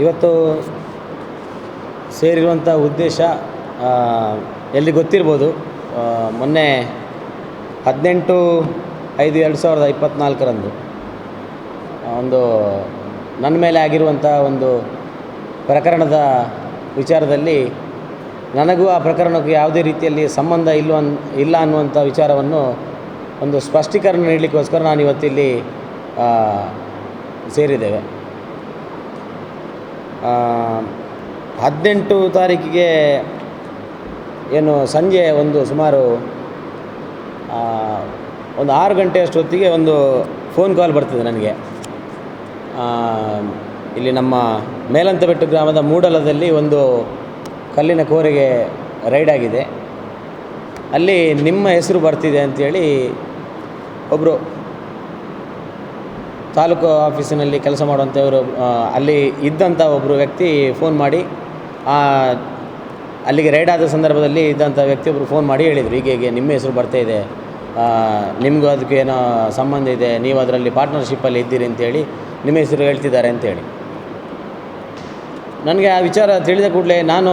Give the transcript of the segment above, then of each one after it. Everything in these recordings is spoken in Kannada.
ಇವತ್ತು ಸೇರಿರುವಂಥ ಉದ್ದೇಶ ಎಲ್ಲಿ ಗೊತ್ತಿರ್ಬೋದು ಮೊನ್ನೆ ಹದಿನೆಂಟು ಐದು ಎರಡು ಸಾವಿರದ ಇಪ್ಪತ್ತ್ನಾಲ್ಕರಂದು ಒಂದು ನನ್ನ ಮೇಲೆ ಆಗಿರುವಂಥ ಒಂದು ಪ್ರಕರಣದ ವಿಚಾರದಲ್ಲಿ ನನಗೂ ಆ ಪ್ರಕರಣಕ್ಕೂ ಯಾವುದೇ ರೀತಿಯಲ್ಲಿ ಸಂಬಂಧ ಇಲ್ಲವ ಇಲ್ಲ ಅನ್ನುವಂಥ ವಿಚಾರವನ್ನು ಒಂದು ಸ್ಪಷ್ಟೀಕರಣ ನೀಡಲಿಕ್ಕೋಸ್ಕರ ನಾನು ಇವತ್ತಿಲ್ಲಿ ಸೇರಿದ್ದೇವೆ. ಹದಿನೆಂಟು ತಾರೀಕಿಗೆ ಏನು ಸಂಜೆ ಒಂದು ಸುಮಾರು ಒಂದು ಆರು ಗಂಟೆ ಅಷ್ಟೊತ್ತಿಗೆ ಒಂದು ಫೋನ್ ಕಾಲ್ ಬರ್ತಿದೆ ನನಗೆ. ಇಲ್ಲಿ ನಮ್ಮ ಮೇಲಂತಬೆಟ್ಟು ಗ್ರಾಮದ ಮೂಡಲದಲ್ಲಿ ಒಂದು ಕಲ್ಲಿನ ಕೋರೆಗೆ ರೈಡ್ ಆಗಿದೆ. ಅಲ್ಲಿ ನಿಮ್ಮ ಹೆಸರು ಬರ್ತಿದೆ ಅಂಥೇಳಿ ಒಬ್ಬರು ತಾಲೂಕು ಆಫೀಸಿನಲ್ಲಿ ಕೆಲಸ ಮಾಡುವಂಥವರು ಅಲ್ಲಿ ಇದ್ದಂಥ ಒಬ್ಬರು ವ್ಯಕ್ತಿ ಫೋನ್ ಮಾಡಿ ಅಲ್ಲಿಗೆ ರೈಡ್ ಆದ ಸಂದರ್ಭದಲ್ಲಿ ಇದ್ದಂಥ ವ್ಯಕ್ತಿಯೊಬ್ಬರು ಫೋನ್ ಮಾಡಿ ಹೇಳಿದರು ಹೀಗೆ ಹೀಗೆ ನಿಮ್ಮ ಹೆಸರು ಬರ್ತಾ ಇದೆ ಆ, ನಿಮಗೂ ಅದಕ್ಕೆ ಏನೋ ಸಂಬಂಧ ಇದೆ ನೀವು ಅದರಲ್ಲಿ ಪಾರ್ಟ್ನರ್ಶಿಪ್ಪಲ್ಲಿ ಇದ್ದೀರಿ ಅಂತೇಳಿ ನಿಮ್ಮ ಹೆಸರು ಹೇಳ್ತಿದ್ದಾರೆ ಅಂತೇಳಿ. ನನಗೆ ಆ ವಿಚಾರ ತಿಳಿದ ಕೂಡಲೇ ನಾನು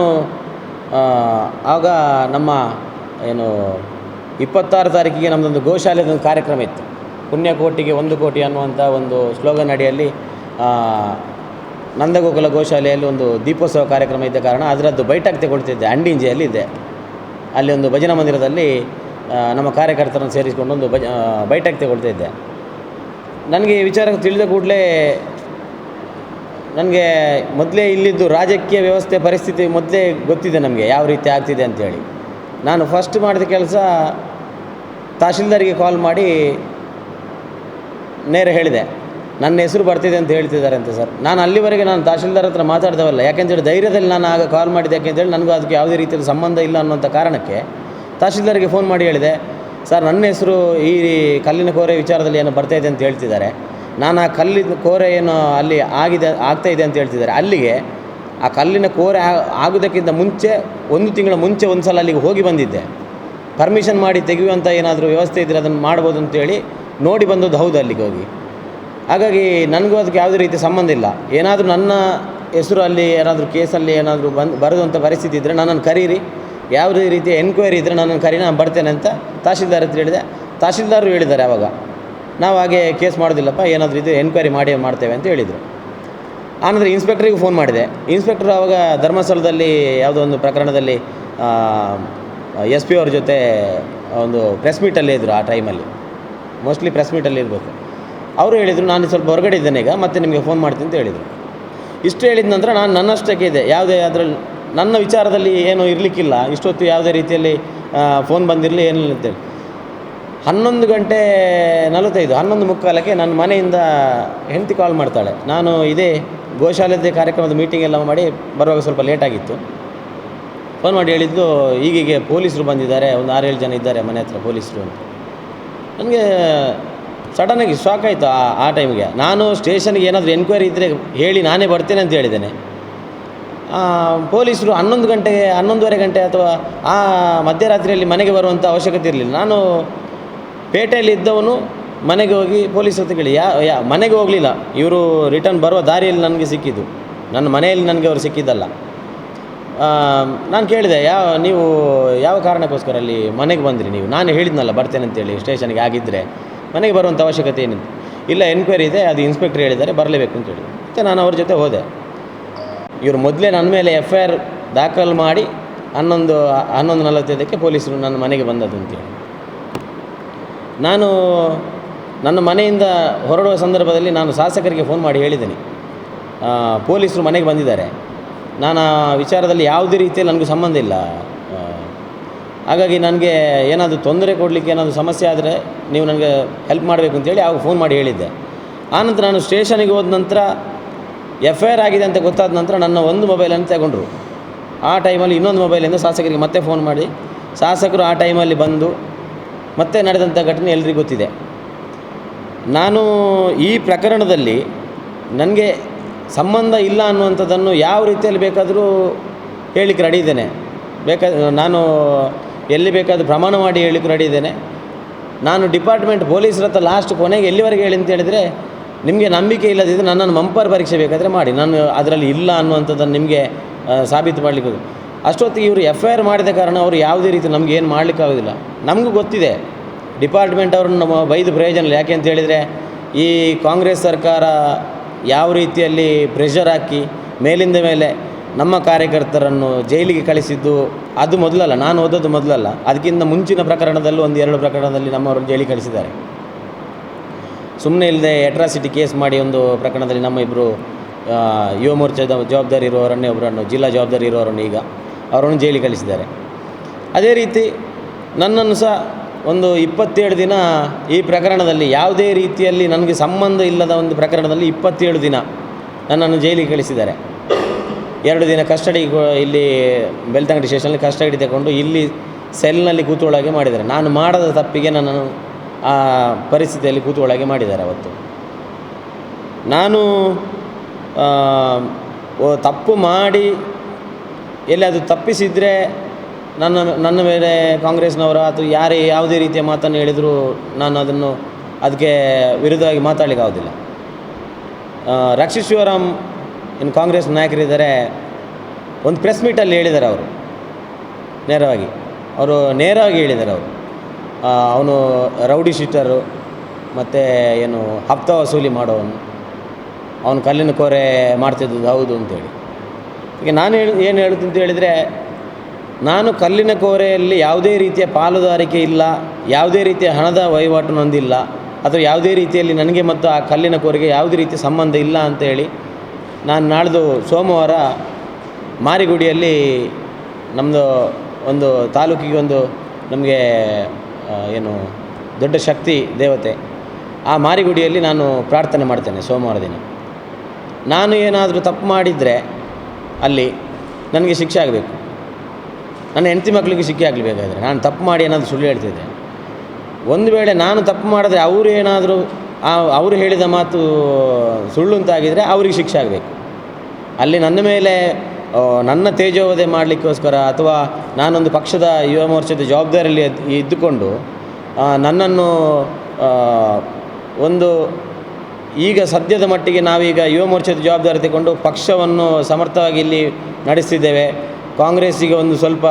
ಆಗ ನಮ್ಮ ಏನು ಇಪ್ಪತ್ತಾರು ತಾರೀಕಿಗೆ ನಮ್ಮದೊಂದು ಗೋಶಾಲೆದೊಂದು ಕಾರ್ಯಕ್ರಮ ಇತ್ತು. ಪುಣ್ಯಕೋಟಿಗೆ ಒಂದು ಕೋಟಿ ಅನ್ನುವಂಥ ಒಂದು ಸ್ಲೋಗನ್ ಅಡಿಯಲ್ಲಿ ನಂದಗೋಕುಲ ಗೋಶಾಲೆಯಲ್ಲಿ ಒಂದು ದೀಪೋತ್ಸವ ಕಾರ್ಯಕ್ರಮ ಇದ್ದ ಕಾರಣ ಅದರದ್ದು ಬೈಠಕ್ ತಗೊಳ್ತಿದ್ದೆ ಅಂಡಿಂಜೆಯಲ್ಲಿ ಇದ್ದೆ ಅಲ್ಲಿ ಒಂದು ಭಜನಾ ಮಂದಿರದಲ್ಲಿ ನಮ್ಮ ಕಾರ್ಯಕರ್ತರನ್ನು ಸೇರಿಸಿಕೊಂಡು ಒಂದು ಆ, ಬೈಠಕ್ ತಗೊಳ್ತಿದ್ದೆ. ನನಗೆ ಈ ವಿಚಾರ ತಿಳಿದ ಕೂಡಲೇ ನನಗೆ ಮೊದಲೇ ಇಲ್ಲಿದ್ದು ರಾಜಕೀಯ ವ್ಯವಸ್ಥೆ ಪರಿಸ್ಥಿತಿ ಮೊದಲೇ ಗೊತ್ತಿದೆ ನಮಗೆ ಯಾವ ರೀತಿ ಆಗ್ತಿದೆ ಅಂತೇಳಿ. ನಾನು ಫಸ್ಟ್ ಮಾಡಿದ ಕೆಲಸ ತಹಶೀಲ್ದಾರಿಗೆ ಕಾಲ್ ಮಾಡಿ ನೇರ ಹೇಳಿದೆ. ನನ್ನ ಹೆಸರು ಬರ್ತಿದೆ ಅಂತ ಹೇಳ್ತಿದ್ದಾರೆ ಅಂತ ಸರ್. ನಾನು ಅಲ್ಲಿವರೆಗೆ ನಾನು ತಹಶೀಲ್ದಾರ್ ಹತ್ರ ಮಾತಾಡ್ದವಲ್ಲ ಯಾಕೆಂತೇಳಿ ಧೈರ್ಯದಲ್ಲಿ ನಾನು ಆಗ ಕಾಲ್ ಮಾಡಿದೆ ಯಾಕೆಂತೇಳಿ ನನಗೂ ಅದಕ್ಕೆ ಯಾವುದೇ ರೀತಿಯಲ್ಲಿ ಸಂಬಂಧ ಇಲ್ಲ ಅನ್ನುವಂಥ ಕಾರಣಕ್ಕೆ ತಹಶೀಲ್ದಾರ್ಗೆ ಫೋನ್ ಮಾಡಿ ಹೇಳಿದೆ, ಸರ್, ನನ್ನ ಹೆಸರು ಈ ಕಲ್ಲಿನ ಕೋರೆ ವಿಚಾರದಲ್ಲಿ ಏನು ಬರ್ತಾಯಿದೆ ಅಂತ ಹೇಳ್ತಿದ್ದಾರೆ. ನಾನು ಆ ಕಲ್ಲಿನ ಕೋರೆ ಏನು ಅಲ್ಲಿ ಆಗಿದೆ ಆಗ್ತಾಯಿದೆ ಅಂತ ಹೇಳ್ತಿದ್ದಾರೆ. ಅಲ್ಲಿಗೆ ಆ ಕಲ್ಲಿನ ಕೋರೆ ಆಗೋದಕ್ಕಿಂತ ಮುಂಚೆ, ಒಂದು ತಿಂಗಳ ಮುಂಚೆ ಒಂದು ಸಲ ಅಲ್ಲಿಗೆ ಹೋಗಿ ಬಂದಿದ್ದೆ. ಪರ್ಮಿಷನ್ ಮಾಡಿ ತೆಗೆಯುವಂಥ ಏನಾದರೂ ವ್ಯವಸ್ಥೆ ಇದ್ದರೆ ಅದನ್ನು ಮಾಡ್ಬೋದು ಅಂತೇಳಿ ನೋಡಿ ಬಂದದ್ದು ಹೌದು ಅಲ್ಲಿಗೆ ಹೋಗಿ. ಹಾಗಾಗಿ ನನಗೂ ಅದಕ್ಕೆ ಯಾವುದೇ ರೀತಿ ಸಂಬಂಧ ಇಲ್ಲ. ಏನಾದರೂ ನನ್ನ ಹೆಸರು ಅಲ್ಲಿ, ಏನಾದರೂ ಕೇಸಲ್ಲಿ ಏನಾದರೂ ಬಂದು ಬರೋದಂಥ ಪರಿಸ್ಥಿತಿ ಇದ್ದರೆ ನನ್ನನ್ನು ಕರೀರಿ. ಯಾವುದೇ ರೀತಿಯ ಎನ್ಕ್ವೈರಿ ಇದ್ದರೆ ನನ್ನನ್ನು ಕರೀ ನಾನು ಬರ್ತೇನೆ ಅಂತ ತಹಶೀಲ್ದಾರ್ ಹತ್ರ ಹೇಳಿದೆ. ತಹಶೀಲ್ದಾರರು ಹೇಳಿದ್ದಾರೆ ಆವಾಗ ನಾವು ಹಾಗೆ ಕೇಸ್ ಮಾಡೋದಿಲ್ಲಪ್ಪ, ಏನಾದರೂ ಇದು ಎನ್ಕ್ವೈರಿ ಮಾಡಿ ಮಾಡ್ತೇವೆ ಅಂತ ಹೇಳಿದರು. ಆನಂತರ ಇನ್ಸ್ಪೆಕ್ಟ್ರಿಗೆ ಫೋನ್ ಮಾಡಿದೆ. ಇನ್ಸ್ಪೆಕ್ಟರ್ ಆವಾಗ ಧರ್ಮಸ್ಥಳದಲ್ಲಿ ಯಾವುದೋ ಒಂದು ಪ್ರಕರಣದಲ್ಲಿ ಎಸ್ ಪಿ ಅವ್ರ ಜೊತೆ ಒಂದು ಪ್ರೆಸ್ ಮೀಟಲ್ಲೇ ಇದ್ದರು ಆ ಟೈಮಲ್ಲಿ ಮೋಸ್ಟ್ಲಿ ಪ್ರೆಸ್ ಮೀಟಲ್ಲಿ ಇರಬೇಕು. ಅವರು ಹೇಳಿದರು, ನಾನು ಸ್ವಲ್ಪ ಹೊರಗಡೆ ಇದ್ದೇನೆ ಈಗ, ಮತ್ತೆ ನಿಮಗೆ ಫೋನ್ ಮಾಡ್ತೀನಿ ಅಂತ ಹೇಳಿದರು. ಇಷ್ಟು ಹೇಳಿದ ನಂತರ ನಾನು ನನ್ನಷ್ಟಕ್ಕೆ ಇದೆ ಯಾವುದೇ ಅದರಲ್ಲಿ, ನನ್ನ ವಿಚಾರದಲ್ಲಿ ಏನೂ ಇರಲಿಕ್ಕಿಲ್ಲ. ಇಷ್ಟೊತ್ತು ಯಾವುದೇ ರೀತಿಯಲ್ಲಿ ಫೋನ್ ಬಂದಿರಲಿ ಏನಿಲ್ಲ ಅಂತೇಳಿ. ಹನ್ನೊಂದು ಗಂಟೆ ನಲವತ್ತೈದು, ಹನ್ನೊಂದು ಮುಕ್ಕಾಲಕ್ಕೆ ನನ್ನ ಮನೆಯಿಂದ ಹೆಂಡತಿ ಕಾಲ್ ಮಾಡ್ತಾಳೆ. ನಾನು ಇದೇ ಗೋಶಾಲೆದ ಕಾರ್ಯಕ್ರಮದ ಮೀಟಿಂಗ್ ಎಲ್ಲ ಮಾಡಿ ಬರುವಾಗ ಸ್ವಲ್ಪ ಲೇಟಾಗಿತ್ತು ಫೋನ್ ಮಾಡಿ ಹೇಳಿದ್ದು, ಈಗೀಗೆ ಪೊಲೀಸರು ಬಂದಿದ್ದಾರೆ, ಒಂದು ಆರೇಳು ಜನ ಇದ್ದಾರೆ ಮನೆ ಹತ್ರ ಪೊಲೀಸರು ಅಂತ. ನನಗೆ ಸಡನ್ನಾಗಿ ಶಾಕ್ ಆಯಿತು ಆ ಆ ಟೈಮಿಗೆ ನಾನು ಸ್ಟೇಷನ್ಗೆ ಏನಾದರೂ ಎನ್ಕ್ವೈರಿ ಇದ್ದರೆ ಹೇಳಿ ನಾನೇ ಬರ್ತೇನೆ ಅಂತ ಹೇಳಿದ್ದೇನೆ. ಪೊಲೀಸರು ಹನ್ನೊಂದು ಗಂಟೆಗೆ, ಹನ್ನೊಂದುವರೆ ಗಂಟೆ ಅಥವಾ ಆ ಮಧ್ಯರಾತ್ರಿಯಲ್ಲಿ ಮನೆಗೆ ಬರುವಂಥ ಅವಶ್ಯಕತೆ ಇರಲಿಲ್ಲ. ನಾನು ಪೇಟೆಯಲ್ಲಿ ಇದ್ದವನು ಮನೆಗೆ ಹೋಗಿ ಪೊಲೀಸ್ ಹತ್ರ ಕೇಳಿ, ಯಾ ಯಾ, ಮನೆಗೆ ಹೋಗಲಿಲ್ಲ. ಇವರು ರಿಟರ್ನ್ ಬರುವ ದಾರಿಯಲ್ಲಿ ನನಗೆ ಸಿಕ್ಕಿದ್ದು. ನನ್ನ ಮನೆಯಲ್ಲಿ ನನಗೆ ಅವರು ಸಿಕ್ಕಿದ್ದಲ್ಲ. ನಾನು ಕೇಳಿದೆ, ಯಾವ, ನೀವು ಯಾವ ಕಾರಣಕ್ಕೋಸ್ಕರ ಅಲ್ಲಿ ಮನೆಗೆ ಬಂದ್ರಿ ನೀವು? ನಾನು ಹೇಳಿದ್ನಲ್ಲ, ಬರ್ತೇನೆ ಅಂತೇಳಿ ಸ್ಟೇಷನ್ಗೆ ಆಗಿದ್ದರೆ ಮನೆಗೆ ಬರುವಂಥ ಅವಶ್ಯಕತೆ ಏನಿದೆ ಇಲ್ಲ ಎನ್ಕ್ವೈರಿ ಇದೆ, ಅದು ಇನ್ಸ್ಪೆಕ್ಟರ್ ಹೇಳಿದ್ದಾರೆ, ಬರಲೇಬೇಕು ಅಂತ ಹೇಳಿ ಮತ್ತು ನಾನು ಅವ್ರ ಜೊತೆ ಹೋದೆ. ಇವರು ಮೊದಲೇ ನನ್ನ ಮೇಲೆ ಎಫ್ ಐ ಆರ್ ದಾಖಲು ಮಾಡಿ, ಹನ್ನೊಂದು ಹನ್ನೊಂದು ನಲವತ್ತೈದಕ್ಕೆ ಪೊಲೀಸರು ನನ್ನ ಮನೆಗೆ ಬಂದದ್ದು ಅಂತೇಳಿ ನಾನು ನನ್ನ ಮನೆಯಿಂದ ಹೊರಡುವ ಸಂದರ್ಭದಲ್ಲಿ ನಾನು ಶಾಸಕರಿಗೆ ಫೋನ್ ಮಾಡಿ ಹೇಳಿದ್ದೀನಿ. ಪೊಲೀಸರು ಮನೆಗೆ ಬಂದಿದ್ದಾರೆ. ನಾನು ವಿಚಾರದಲ್ಲಿ ಯಾವುದೇ ರೀತಿಯಲ್ಲಿ ನನಗೂ ಸಂಬಂಧ ಇಲ್ಲ. ಹಾಗಾಗಿ ನನಗೆ ಏನಾದರೂ ತೊಂದರೆ ಕೊಡಲಿಕ್ಕೆ ಏನಾದರೂ ಸಮಸ್ಯೆ ಆದರೆ ನೀವು ನನಗೆ ಹೆಲ್ಪ್ ಮಾಡಬೇಕು ಅಂತೇಳಿ ಆವಾಗ ಫೋನ್ ಮಾಡಿ ಹೇಳಿದ್ದೆ. ಆನಂತರ ನಾನು ಸ್ಟೇಷನಿಗೆ ಹೋದ ನಂತರ ಎಫ್ ಐ ಆರ್ ಆಗಿದೆ ಅಂತ ಗೊತ್ತಾದ ನಂತರ ನನ್ನ ಒಂದು ಮೊಬೈಲನ್ನು ತಗೊಂಡ್ರು. ಆ ಟೈಮಲ್ಲಿ ಇನ್ನೊಂದು ಮೊಬೈಲಿಂದ ಶಾಸಕರಿಗೆ ಮತ್ತೆ ಫೋನ್ ಮಾಡಿ. ಶಾಸಕರು ಆ ಟೈಮಲ್ಲಿ ಬಂದು ಮತ್ತೆ ನಡೆದಂಥ ಘಟನೆ ಎಲ್ರಿಗೂ ಗೊತ್ತಿದೆ. ನಾನು ಈ ಪ್ರಕರಣದಲ್ಲಿ ನನಗೆ ಸಂಬಂಧ ಇಲ್ಲ ಅನ್ನುವಂಥದ್ದನ್ನು ಯಾವ ರೀತಿಯಲ್ಲಿ ಬೇಕಾದರೂ ಹೇಳ್ಲಿಕ್ಕೆ ರೆಡಿ ಇದ್ದೇನೆ. ಬೇಕಾದ ನಾನು ಎಲ್ಲಿ ಬೇಕಾದರೂ ಪ್ರಮಾಣ ಮಾಡಿ ಹೇಳಿಕ್ಕೆ ರೆಡಿ ಇದ್ದೇನೆ. ನಾನು ಡಿಪಾರ್ಟ್ಮೆಂಟ್ ಪೊಲೀಸರ ಹತ್ರ ಲಾಸ್ಟ್ ಕೊನೆಗೆ ಎಲ್ಲಿವರೆಗೆ ಹೇಳಿ ಅಂತ ಹೇಳಿದರೆ, ನಿಮಗೆ ನಂಬಿಕೆ ಇಲ್ಲದಿದ್ದರೆ ನನ್ನನ್ನು ಮಂಪರ್ ಪರೀಕ್ಷೆ ಬೇಕಾದರೆ ಮಾಡಿ. ನಾನು ಅದರಲ್ಲಿ ಇಲ್ಲ ಅನ್ನುವಂಥದ್ದನ್ನು ನಿಮಗೆ ಸಾಬೀತು ಮಾಡಲಿಕ್ಕೆ ಅಷ್ಟೊತ್ತಿಗೆ ಇವರು ಎಫ್ ಐ ಆರ್ ಮಾಡಿದ ಕಾರಣ ಅವರು ಯಾವುದೇ ರೀತಿ ನಮ್ಗೆ ಏನು ಮಾಡಲಿಕ್ಕಾಗೋದಿಲ್ಲ ನಮಗೂ ಗೊತ್ತಿದೆ. ಡಿಪಾರ್ಟ್ಮೆಂಟ್ ಅವ್ರನ್ನ ಬೈದು ಪ್ರಯೋಜನ ಯಾಕೆ ಅಂತ ಹೇಳಿದರೆ, ಈ ಕಾಂಗ್ರೆಸ್ ಸರ್ಕಾರ ಯಾವ ರೀತಿಯಲ್ಲಿ ಪ್ರೆಷರ್ ಹಾಕಿ ಮೇಲಿಂದ ಮೇಲೆ ನಮ್ಮ ಕಾರ್ಯಕರ್ತರನ್ನು ಜೈಲಿಗೆ ಕಳಿಸಿದ್ದು ಅದು ಮೊದಲಲ್ಲ, ನಾನು ಓದೋದು ಮೊದಲಲ್ಲ. ಅದಕ್ಕಿಂತ ಮುಂಚಿನ ಪ್ರಕರಣದಲ್ಲೂ ಒಂದು ಎರಡು ಪ್ರಕರಣದಲ್ಲಿ ನಮ್ಮವರು ಜೈಲಿಗೆ ಕಳಿಸಿದ್ದಾರೆ. ಸುಮ್ಮನೆ ಇಲ್ಲದೆ ಎಟ್ರಾಸಿಟಿ ಕೇಸ್ ಮಾಡಿ ಒಂದು ಪ್ರಕರಣದಲ್ಲಿ ನಮ್ಮ ಇಬ್ಬರು ಯುವ ಮೋರ್ಚಾದ ಜವಾಬ್ದಾರಿ ಇರುವವರನ್ನೇ ಒಬ್ಬರನ್ನು ಜಿಲ್ಲಾ ಜವಾಬ್ದಾರಿ ಇರುವವರನ್ನು ಈಗ ಅವರನ್ನು ಜೈಲಿಗೆ ಕಳಿಸಿದ್ದಾರೆ. ಅದೇ ರೀತಿ ನನ್ನನ್ನು ಸಹ ಒಂದು ಇಪ್ಪತ್ತೇಳು ದಿನ ಈ ಪ್ರಕರಣದಲ್ಲಿ ಯಾವುದೇ ರೀತಿಯಲ್ಲಿ ನನಗೆ ಸಂಬಂಧ ಇಲ್ಲದ ಒಂದು ಪ್ರಕರಣದಲ್ಲಿ ಇಪ್ಪತ್ತೇಳು ದಿನ ನನ್ನನ್ನು ಜೈಲಿಗೆ ಕಳಿಸಿದ್ದಾರೆ. ಎರಡು ದಿನ ಕಸ್ಟಡಿ ಇಲ್ಲಿ ಬೆಳ್ತಂಗಡಿ ಸ್ಟೇಷನಲ್ಲಿ ಕಸ್ಟಡಿ ತಗೊಂಡು ಇಲ್ಲಿ ಸೆಲ್ನಲ್ಲಿ ಕೂತುಕೊಳ್ಳಾಗೆ ಮಾಡಿದ್ದಾರೆ. ನಾನು ಮಾಡದ ತಪ್ಪಿಗೆ ನನ್ನನ್ನು ಆ ಪರಿಸ್ಥಿತಿಯಲ್ಲಿ ಕೂತುಕೊಳ್ಳಾಗೆ ಮಾಡಿದ್ದಾರೆ ಅವತ್ತು. ನಾನು ತಪ್ಪು ಮಾಡಿ ಎಲ್ಲಿ ಅದು ತಪ್ಪಿಸಿದರೆ ನನ್ನ ನನ್ನ ಮೇಲೆ ಕಾಂಗ್ರೆಸ್ನವರು ಅಥವಾ ಯಾರೇ ಯಾವುದೇ ರೀತಿಯ ಮಾತನ್ನು ಹೇಳಿದರೂ ನಾನು ಅದನ್ನು ಅದಕ್ಕೆ ವಿರುದ್ಧವಾಗಿ ಮಾತಾಡಲಿಕ್ಕೆ ಆಗೋದಿಲ್ಲ. ಆ, ರಕ್ಷಿತ್ ಶಿವರಾಮ್ ಇನ್ನು ಕಾಂಗ್ರೆಸ್ ನಾಯಕರಿದ್ದಾರೆ. ಒಂದು ಪ್ರೆಸ್ ಮೀಟಲ್ಲಿ ಹೇಳಿದ್ದಾರೆ ಅವರು. ನೇರವಾಗಿ. ಅವರು ನೇರವಾಗಿ ಹೇಳಿದ್ದಾರೆ ಅವರು. ಅವನು ರೌಡಿ ಶೀಟರು ಮತ್ತು ಏನು ಹಪ್ತ ವಸೂಲಿ ಮಾಡೋವನು. ಅವನು ಕಲ್ಲಿನ ಕೋರೆ ಮಾಡ್ತಿದ್ದದ್ದು ಹೌದು ಅಂತೇಳಿ. ಈಗ ನಾನು ಹೇಳಿ ಏನು ಅಂತ ಹೇಳಿದರೆ ನಾನು ಕಲ್ಲಿನ ಕೋರೆಯಲ್ಲಿ ಯಾವುದೇ ರೀತಿಯ ಪಾಲುದಾರಿಕೆ ಇಲ್ಲ, ಯಾವುದೇ ರೀತಿಯ ಹಣದ ವಹಿವಾಟು ನೊಂದಿಲ್ಲ, ಅಥವಾ ಯಾವುದೇ ರೀತಿಯಲ್ಲಿ ನನಗೆ ಮತ್ತು ಆ ಕಲ್ಲಿನ ಕೋರೆಗೆ ಯಾವುದೇ ರೀತಿಯ ಸಂಬಂಧ ಇಲ್ಲ ಅಂತೇಳಿ ನಾನು ನಾಳ್ದು ಸೋಮವಾರ ಮಾರಿಗುಡಿಯಲ್ಲಿ ನಮ್ಮದು ಒಂದು ತಾಲೂಕಿಗೆ ಒಂದು ನಮಗೆ ಏನು ದೊಡ್ಡ ಶಕ್ತಿ ದೇವತೆ, ಆ ಮಾರಿಗುಡಿಯಲ್ಲಿ ನಾನು ಪ್ರಾರ್ಥನೆ ಮಾಡ್ತೇನೆ ಸೋಮವಾರ ದಿನ. ನಾನು ಏನಾದರೂ ತಪ್ಪು ಮಾಡಿದರೆ ಅಲ್ಲಿ ನನಗೆ ಶಿಕ್ಷೆ ಆಗಬೇಕು. ನನ್ನ ಹೆಂಡತಿ ಮಕ್ಕಳಿಗೆ ಶಿಕ್ಷೆ ಆಗಲಿಬೇಕಾದ್ರೆ ನಾನು ತಪ್ಪು ಮಾಡಿ ಏನಾದರೂ ಸುಳ್ಳು ಹೇಳ್ತಿದ್ದೆ. ಒಂದು ವೇಳೆ ನಾನು ತಪ್ಪು ಮಾಡಿದ್ರೆ ಅವರು ಏನಾದರೂ ಅವರು ಹೇಳಿದ ಮಾತು ಸುಳ್ಳು ಅಂತಾಗಿದ್ದರೆ ಅವರಿಗೆ ಶಿಕ್ಷೆ ಆಗಬೇಕು. ಅಲ್ಲಿ ನನ್ನ ಮೇಲೆ ನನ್ನ ತೇಜೋವಧೆ ಮಾಡಲಿಕ್ಕೋಸ್ಕರ ಅಥವಾ ನಾನೊಂದು ಪಕ್ಷದ ಯುವ ಮೋರ್ಚಾದ ಜವಾಬ್ದಾರಿಯಲ್ಲಿ ಇದ್- ಇದ್ದುಕೊಂಡು ನನ್ನನ್ನು ಒಂದು ಈಗ ಸದ್ಯದ ಮಟ್ಟಿಗೆ ನಾವೀಗ ಯುವ ಮೋರ್ಚಾದ ಜವಾಬ್ದಾರಿ ತಗೊಂಡು ಪಕ್ಷವನ್ನು ಸಮರ್ಥವಾಗಿ ಇಲ್ಲಿ ನಡೆಸ್ತಿದ್ದೇವೆ. ಕಾಂಗ್ರೆಸ್ಸಿಗೆ ಒಂದು ಸ್ವಲ್ಪ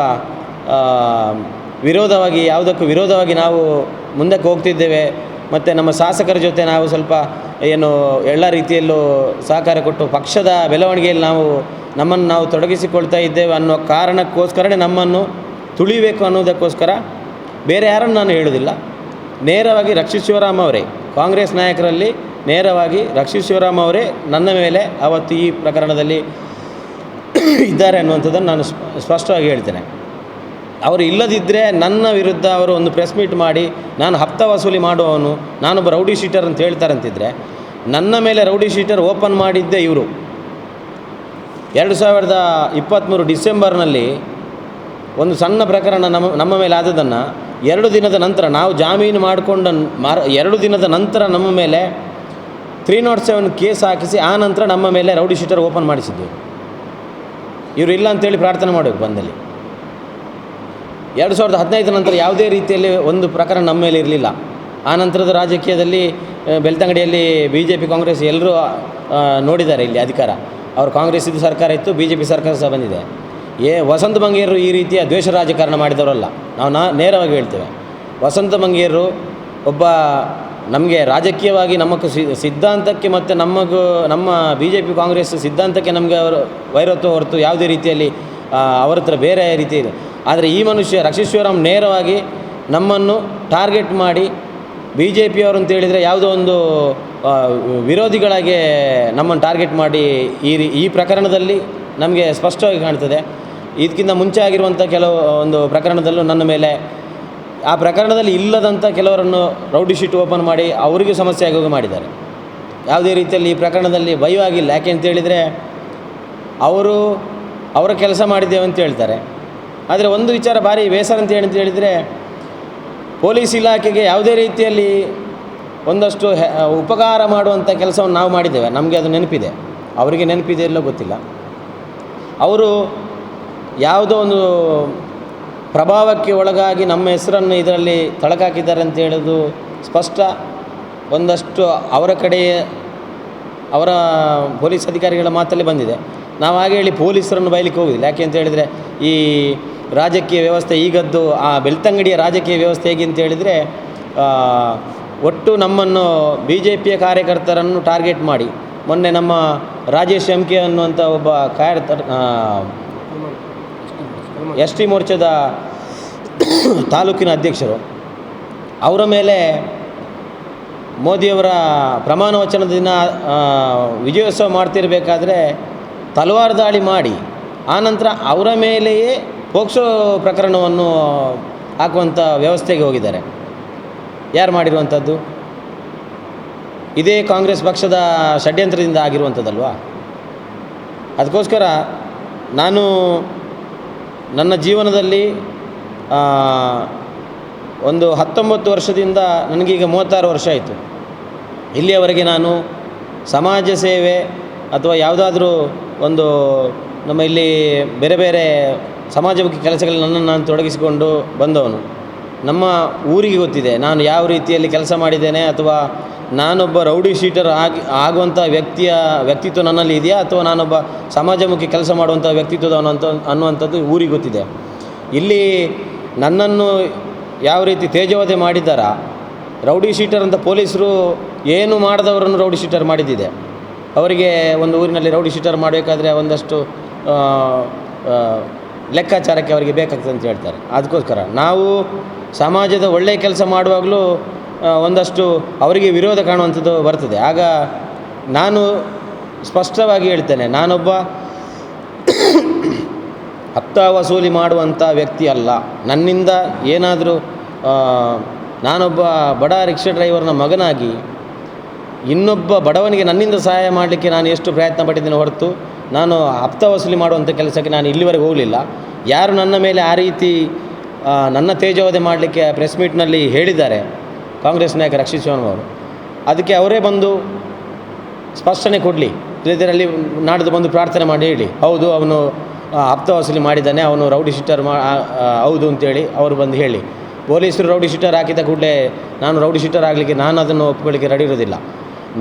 ವಿರೋಧವಾಗಿ, ಯಾವುದಕ್ಕೂ ವಿರೋಧವಾಗಿ ನಾವು ಮುಂದಕ್ಕೆ ಹೋಗ್ತಿದ್ದೇವೆ. ಮತ್ತು ನಮ್ಮ ಶಾಸಕರ ಜೊತೆ ನಾವು ಸ್ವಲ್ಪ ಏನು ಎಲ್ಲ ರೀತಿಯಲ್ಲೂ ಸಹಕಾರ ಕೊಟ್ಟು ಪಕ್ಷದ ಬೆಳವಣಿಗೆಯಲ್ಲಿ ನಾವು ನಮ್ಮನ್ನು ನಾವು ತೊಡಗಿಸಿಕೊಳ್ತಾ ಇದ್ದೇವೆ ಅನ್ನೋ ಕಾರಣಕ್ಕೋಸ್ಕರನೇ ನಮ್ಮನ್ನು ತುಳಿಬೇಕು ಅನ್ನೋದಕ್ಕೋಸ್ಕರ ಬೇರೆ ಯಾರನ್ನು ನಾನು ಹೇಳೋದಿಲ್ಲ ನೇರವಾಗಿ ರಕ್ಷಿತ್ ಶಿವರಾಮ್ ಅವರೇ, ಕಾಂಗ್ರೆಸ್ ನಾಯಕರಲ್ಲಿ ನೇರವಾಗಿ ರಕ್ಷಿತ್ ಶಿವರಾಮ್ ಅವರೇ ನನ್ನ ಮೇಲೆ ಅವತ್ತು ಈ ಪ್ರಕರಣದಲ್ಲಿ ಇದ್ದಾರೆ ಅನ್ನುವಂಥದ್ದನ್ನು ನಾನು ಸ್ಪ- ಸ್ಪಷ್ಟವಾಗಿ ಹೇಳ್ತೇನೆ. ಅವರು ಇಲ್ಲದಿದ್ದರೆ ನನ್ನ ವಿರುದ್ಧ ಅವರು ಒಂದು ಪ್ರೆಸ್ ಮೀಟ್ ಮಾಡಿ, ನಾನು ಹಪ್ತ ವಸೂಲಿ ಮಾಡುವವನು, ನಾನೊಬ್ಬ ರೌಡಿ ಶೀಟರ್ ಅಂತ ಹೇಳ್ತಾರಂತಿದ್ರೆ, ನನ್ನ ಮೇಲೆ ರೌಡಿ ಶೀಟರ್ ಓಪನ್ ಮಾಡಿದ್ದೇ ಇವರು. ಎರಡು ಸಾವಿರದ ಇಪ್ಪತ್ತ್ಮೂರು ಡಿಸೆಂಬರ್ನಲ್ಲಿ ಒಂದು ಸಣ್ಣ ಪ್ರಕರಣ ನಮ್ಮ ನಮ್ಮ ಮೇಲೆ ಆದದನ್ನು, ಎರಡು ದಿನದ ನಂತರ ನಾವು ಜಾಮೀನು ಮಾಡಿಕೊಂಡ ಮಾರ, ಎರಡು ದಿನದ ನಂತರ ನಮ್ಮ ಮೇಲೆ ತ್ರೀ ನಾಟ್ ಸೆವೆನ್ ಕೇಸ್ ಹಾಕಿಸಿ, ಆ ನಂತರ ನಮ್ಮ ಮೇಲೆ ರೌಡಿ ಶೀಟರ್ ಓಪನ್ ಮಾಡಿಸಿದ್ದು. ಇವರು ಇಲ್ಲ ಅಂತೇಳಿ ಪ್ರಾರ್ಥನೆ ಮಾಡಬೇಕು ಬಂದಲ್ಲಿ. ಎರಡು ಸಾವಿರದ ಹದಿನೈದು ನಂತರ ಯಾವುದೇ ರೀತಿಯಲ್ಲಿ ಒಂದು ಪ್ರಕರಣ ನಮ್ಮ ಮೇಲೆ ಇರಲಿಲ್ಲ. ಆ ನಂತರದ ರಾಜಕೀಯದಲ್ಲಿ ಬೆಳ್ತಂಗಡಿಯಲ್ಲಿ ಬಿ ಜೆ ಪಿ ಕಾಂಗ್ರೆಸ್ ಎಲ್ಲರೂ ನೋಡಿದ್ದಾರೆ ಇಲ್ಲಿ ಅಧಿಕಾರ. ಅವರು ಕಾಂಗ್ರೆಸ್ ಇದು ಸರ್ಕಾರ ಇತ್ತು ಬಿ ಜೆ ಪಿ ಸರ್ಕಾರ ಸಹ ಬಂದಿದೆ. ಏ, ವಸಂತ ಮಂಗೇರು ಈ ರೀತಿಯ ದ್ವೇಷ ರಾಜಕಾರಣ ಮಾಡಿದವರಲ್ಲ. ನಾವು ನಾ, ನೇರವಾಗಿ ಹೇಳ್ತೇವೆ. ವಸಂತ ಮಂಗೇರು ಒಬ್ಬ ನಮಗೆ ರಾಜಕೀಯವಾಗಿ ನಮ್ಮ ಸಿದ್ಧಾಂತಕ್ಕೆ ಮತ್ತು ನಮಗೂ, ನಮ್ಮ ಬಿ ಜೆ ಪಿ ಕಾಂಗ್ರೆಸ್ ಸಿದ್ಧಾಂತಕ್ಕೆ ನಮಗೆ ಅವರು ವೈರತ್ವ ಹೊರತು ಯಾವುದೇ ರೀತಿಯಲ್ಲಿ ಅವರ ಹತ್ರ ಬೇರೆ ರೀತಿ ಇದೆ. ಆದರೆ ಈ ಮನುಷ್ಯ ರಕ್ಷಿತ್ ನೇರವಾಗಿ ನಮ್ಮನ್ನು ಟಾರ್ಗೆಟ್ ಮಾಡಿ ಬಿ ಜೆ ಪಿಯವರು ಅಂತ ಹೇಳಿದರೆ ಯಾವುದೋ ಒಂದು ವಿರೋಧಿಗಳಾಗೆ ನಮ್ಮನ್ನು ಟಾರ್ಗೆಟ್ ಮಾಡಿ ಈ ರೀ, ಈ ಪ್ರಕರಣದಲ್ಲಿ ನಮಗೆ ಸ್ಪಷ್ಟವಾಗಿ ಕಾಣ್ತದೆ. ಇದಕ್ಕಿಂತ ಮುಂಚೆ ಆಗಿರುವಂಥ ಕೆಲವು ಒಂದು ಪ್ರಕರಣದಲ್ಲೂ ನನ್ನ ಮೇಲೆ ಆ ಪ್ರಕರಣದಲ್ಲಿ ಇಲ್ಲದಂಥ ಕೆಲವರನ್ನು ರೌಡಿ ಶೀಟ್ ಓಪನ್ ಮಾಡಿ ಅವರಿಗೂ ಸಮಸ್ಯೆ ಆಗೋಗಿ ಮಾಡಿದ್ದಾರೆ. ಯಾವುದೇ ರೀತಿಯಲ್ಲಿ ಈ ಪ್ರಕರಣದಲ್ಲಿ ಭಯವಾಗಿಲ್ಲ ಯಾಕೆ ಅಂತ ಹೇಳಿದರೆ ಅವರು ಅವರ ಕೆಲಸ ಮಾಡಿದ್ದೇವೆ ಅಂತ ಹೇಳ್ತಾರೆ. ಆದರೆ ಒಂದು ವಿಚಾರ ಭಾರಿ, ಬೇಸರ ಅಂತ ಹೇಳಿ ಹೇಳಿದರೆ ಪೊಲೀಸ್ ಇಲಾಖೆಗೆ ಯಾವುದೇ ರೀತಿಯಲ್ಲಿ ಒಂದಷ್ಟು ಉಪಕಾರ ಮಾಡುವಂಥ ಕೆಲಸವನ್ನು ನಾವು ಮಾಡಿದ್ದೇವೆ. ನಮಗೆ ಅದು ನೆನಪಿದೆ. ಅವರಿಗೆ ನೆನಪಿದೆ ಇಲ್ಲೋ ಗೊತ್ತಿಲ್ಲ. ಅವರು ಯಾವುದೋ ಒಂದು ಪ್ರಭಾವಕ್ಕೆ ಒಳಗಾಗಿ ನಮ್ಮ ಹೆಸರನ್ನು ಇದರಲ್ಲಿ ತಳಕಾಕಿದ್ದಾರೆ ಅಂತ ಹೇಳೋದು ಸ್ಪಷ್ಟ. ಒಂದಷ್ಟು ಅವರ ಕಡೆಯ ಅವರ ಪೊಲೀಸ್ ಅಧಿಕಾರಿಗಳ ಮಾತಲ್ಲಿ ಬಂದಿದೆ. ನಾವು ಹಾಗೆ ಹೇಳಿ ಪೊಲೀಸರನ್ನು ಬಯಲಿಕ್ಕೆ ಹೋಗುದಿಲ್ಲ. ಯಾಕೆ ಅಂತ ಹೇಳಿದರೆ ಈ ರಾಜಕೀಯ ವ್ಯವಸ್ಥೆ ಈಗದ್ದು, ಆ ಬೆಳ್ತಂಗಡಿಯ ರಾಜಕೀಯ ವ್ಯವಸ್ಥೆ ಹೇಗೆ ಅಂತ ಹೇಳಿದರೆ ಒಟ್ಟು ನಮ್ಮನ್ನು ಬಿ ಜೆ ಪಿಯ ಕಾರ್ಯಕರ್ತರನ್ನು ಟಾರ್ಗೆಟ್ ಮಾಡಿ. ಮೊನ್ನೆ ನಮ್ಮ ರಾಜೇಶ್ ಎಂ ಕೆ ಅನ್ನುವಂಥ ಒಬ್ಬ ಕಾರ್ಯಕರ್ತ ಎಸ್ ಟಿ ಮೋರ್ಚಾದ ತಾಲೂಕಿನ ಅಧ್ಯಕ್ಷರು. ಅವರ ಮೇಲೆ ಮೋದಿಯವರ ಪ್ರಮಾಣ ವಚನದ ದಿನ ವಿಜಯೋತ್ಸವ ಮಾಡ್ತಿರಬೇಕಾದ್ರೆ ತಲವಾರು ದಾಳಿ ಮಾಡಿ ಆನಂತರ ಅವರ ಮೇಲೆಯೇ ಪೋಕ್ಸೋ ಪ್ರಕರಣವನ್ನು ಹಾಕುವಂಥ ವ್ಯವಸ್ಥೆಗೆ ಹೋಗಿದ್ದಾರೆ. ಯಾರು ಮಾಡಿರುವಂಥದ್ದು? ಇದೇ ಕಾಂಗ್ರೆಸ್ ಪಕ್ಷದ ಷಡ್ಯಂತ್ರದಿಂದ ಆಗಿರುವಂಥದ್ದಲ್ವಾ? ಅದಕ್ಕೋಸ್ಕರ ನಾನು ನನ್ನ ಜೀವನದಲ್ಲಿ ಒಂದು ಹತ್ತೊಂಬತ್ತು ವರ್ಷದಿಂದ ನನಗೀಗ ಮೂವತ್ತಾರು ವರ್ಷ ಆಯಿತು. ಇಲ್ಲಿಯವರೆಗೆ ನಾನು ಸಮಾಜ ಸೇವೆ ಅಥವಾ ಯಾವುದಾದ್ರೂ ಒಂದು ನಮ್ಮ ಇಲ್ಲಿ ಬೇರೆ ಬೇರೆ ಸಮಾಜಮುಖಿ ಕೆಲಸಗಳಲ್ಲಿ ನನ್ನನ್ನು ನಾನು ತೊಡಗಿಸಿಕೊಂಡು ಬಂದವನು. ನಮ್ಮ ಊರಿಗೆ ಗೊತ್ತಿದೆ, ನಾನು ಯಾವ ರೀತಿಯಲ್ಲಿ ಕೆಲಸ ಮಾಡಿದ್ದೇನೆ ಅಥವಾ ನಾನೊಬ್ಬ ರೌಡಿ ಶೀಟರ್ ಆಗಿ ಆಗುವಂಥ ವ್ಯಕ್ತಿಯ ವ್ಯಕ್ತಿತ್ವ ನನ್ನಲ್ಲಿ ಇದೆಯಾ? ಅಥವಾ ನಾನೊಬ್ಬ ಸಮಾಜಮುಖಿ ಕೆಲಸ ಮಾಡುವಂಥ ವ್ಯಕ್ತಿತ್ವದ ಅಂತ ಅನ್ನುವಂಥದ್ದು ಊರಿಗೆ ಗೊತ್ತಿದೆ. ಇಲ್ಲಿ ನನ್ನನ್ನು ಯಾವ ರೀತಿ ತೇಜವಧೆ ಮಾಡಿದ್ದಾರ? ರೌಡಿ ಶೀಟರ್ ಅಂತ ಪೊಲೀಸರು ಏನು ಮಾಡದವರನ್ನು ರೌಡಿ ಶೀಟರ್ ಮಾಡಿದ್ದಿದೆ ಅವರಿಗೆ ಒಂದು ಊರಿನಲ್ಲಿ ರೌಡಿ ಶೀಟರ್ ಮಾಡಬೇಕಾದ್ರೆ ಒಂದಷ್ಟು ಲೆಕ್ಕಾಚಾರಕ್ಕೆ ಅವರಿಗೆ ಬೇಕಾಗ್ತದೆ ಅಂತ ಹೇಳ್ತಾರೆ. ಅದಕ್ಕೋಸ್ಕರ ನಾವು ಸಮಾಜದ ಒಳ್ಳೆಯ ಕೆಲಸ ಮಾಡುವಾಗಲೂ ಒಂದಷ್ಟು ಅವರಿಗೆ ವಿರೋಧ ಕಾಣುವಂಥದ್ದು ಬರ್ತದೆ. ಆಗ ನಾನು ಸ್ಪಷ್ಟವಾಗಿ ಹೇಳ್ತೇನೆ, ನಾನೊಬ್ಬ ಹಪ್ತ ವಸೂಲಿ ಮಾಡುವಂಥ ವ್ಯಕ್ತಿ ಅಲ್ಲ. ನನ್ನಿಂದ ಏನಾದರೂ ನಾನೊಬ್ಬ ಬಡ ರಿಕ್ಷಾ ಡ್ರೈವರ್ನ ಮಗನಾಗಿ ಇನ್ನೊಬ್ಬ ಬಡವನಿಗೆ ನನ್ನಿಂದ ಸಹಾಯ ಮಾಡಲಿಕ್ಕೆ ನಾನು ಎಷ್ಟು ಪ್ರಯತ್ನ ಪಟ್ಟಿದ್ದೇನೆ ಹೊರತು, ನಾನು ಹಪ್ತ ವಸೂಲಿ ಮಾಡುವಂಥ ಕೆಲಸಕ್ಕೆ ನಾನು ಇಲ್ಲಿವರೆಗೆ ಹೋಗಲಿಲ್ಲ. ಯಾರು ನನ್ನ ಮೇಲೆ ಆ ರೀತಿ ನನ್ನ ತೇಜೋವಧೆ ಮಾಡಲಿಕ್ಕೆ ಪ್ರೆಸ್ ಮೀಟ್ನಲ್ಲಿ ಹೇಳಿದ್ದಾರೆ ಕಾಂಗ್ರೆಸ್ ನಾಯಕ ರಕ್ಷಿತ್ ಶೋನ್ ಅವರು. ಅದಕ್ಕೆ ಅವರೇ ಬಂದು ಸ್ಪಷ್ಟನೆ ಕೊಡಲಿ. ಇದರಲ್ಲಿ ನಾಡಿದ್ದು ಬಂದು ಪ್ರಾರ್ಥನೆ ಮಾಡಿ ಹೇಳಿ. ಹೌದು, ಅವನು ಹಪ್ತ ವಸೂಲಿ ಮಾಡಿದ್ದಾನೆ, ಅವನು ರೌಡಿ ಶೀಟರ್ ಮಾ ಹೌದು ಅಂತೇಳಿ ಅವರು ಬಂದು ಹೇಳಿ. ಪೊಲೀಸರು ರೌಡಿ ಶೀಟರ್ ಹಾಕಿದ ಕೂಡಲೇ ನಾನು ರೌಡಿ ಶೀಟರ್ ಆಗಲಿಕ್ಕೆ ನಾನು ಅದನ್ನು ಒಪ್ಕೊಳ್ಳಿಕ್ಕೆ ರೆಡಿ ಇರೋದಿಲ್ಲ.